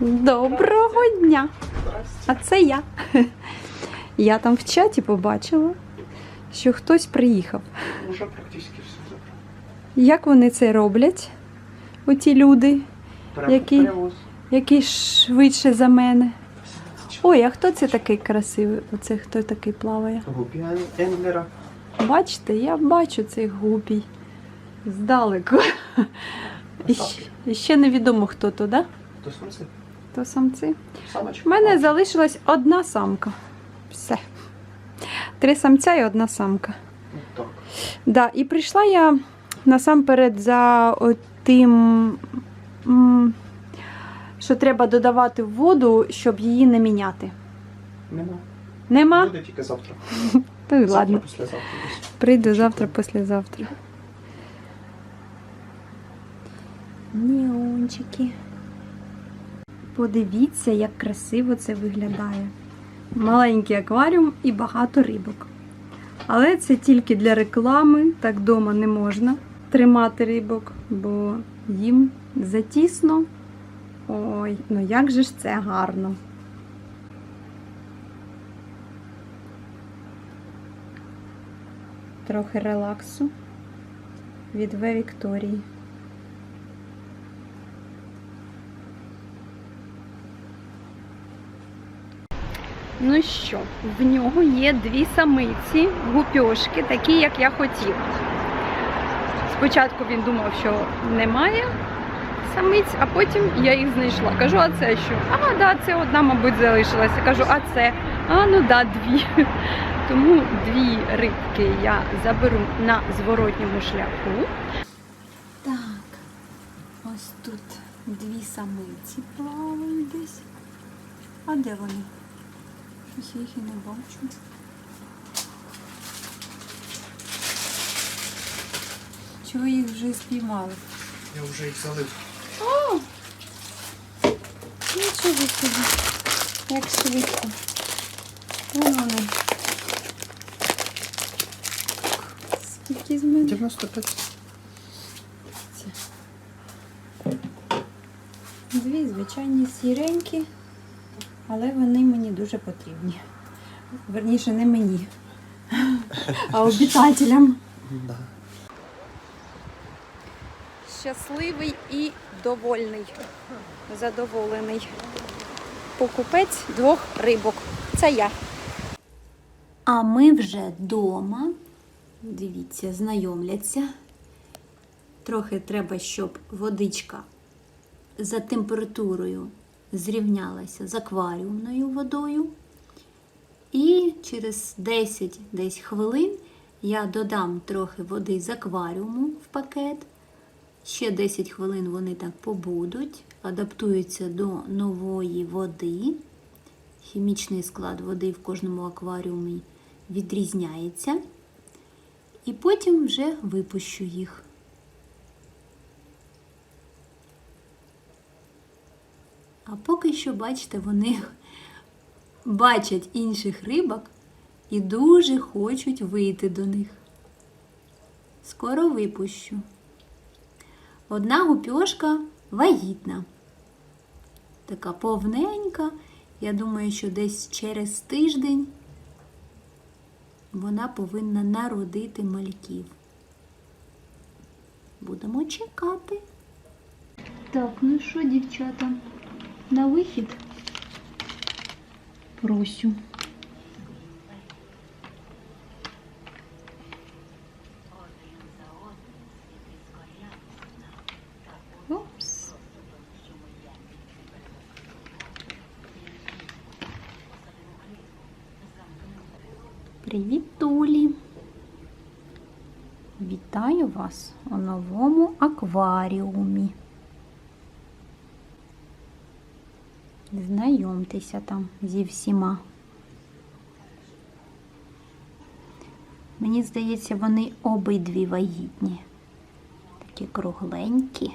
Доброго дня! А це я. Я там в чаті побачила, що хтось приїхав. Уже практично все забрав. Як вони це роблять? Оті люди, привоз. які швидше за мене. Ой, а хто це такий красивий? Оце хто такий плаває? Гупі Ен- Енглера. Бачите, я бачу цих гупій здалеку. І ще, невідомо, хто то, да? То смысле? То самці. Самочка. У мене залишилась одна самка. Все. Три самця і одна самка. Так. Да, і прийшла я насамперед за тим, що треба додавати в воду, щоб її не міняти. Нема. Нема? Буде тільки завтра. Та й Завтра, ладно. післязавтра. Прийду завтра, післязавтра. Неончики. Подивіться, як красиво це виглядає. Маленький акваріум і багато рибок. Але це тільки для реклами, так вдома не можна тримати рибок, бо їм затісно. Ой, ну як же ж це гарно. Трохи релаксу від В Вікторії. Ну що, в нього є дві самиці, гупьошки, такі, як я хотіла. Спочатку він думав, що немає самиць, а потім я їх знайшла. Кажу, а це що? А, да, це одна, мабуть, залишилася. Кажу, а це? А, ну да, дві. Тому дві рибки я заберу на зворотньому шляху. Так, ось тут дві самиці плавають десь. А де вони? Щось їх і не бачу. Чого їх вже спіймали? Я вже їх залив. Нічого собі. Як швидко. Вон вони. Скільки з мене? 95. Дві звичайні сіренькі, але вони мені дуже потрібні. Верніше, не мені, а обітателям. Да. Щасливий і довольний, задоволений. Покупець двох рибок. Це я. А ми вже вдома. Дивіться, знайомляться. Трохи треба, щоб водичка за температурою зрівнялася з акваріумною водою. І через 10 десь хвилин я додам трохи води з акваріуму в пакет. Ще 10 хвилин вони так побудуть, адаптуються до нової води. Хімічний склад води в кожному акваріумі відрізняється. І потім вже випущу їх. А поки що, бачите, вони бачать інших рибок і дуже хочуть вийти до них. Скоро випущу. Одна гупьошка вагітна. Така повненька. Я думаю, що десь через тиждень вона повинна народити мальків. Будемо чекати. Так, ну що, дівчата, на вихід? Просю. Опс. Привіт, Тулі. Вітаю вас у новому акваріумі. Знайомтеся там зі всіма. Мені здається, вони обидві вагітні. Такі кругленькі.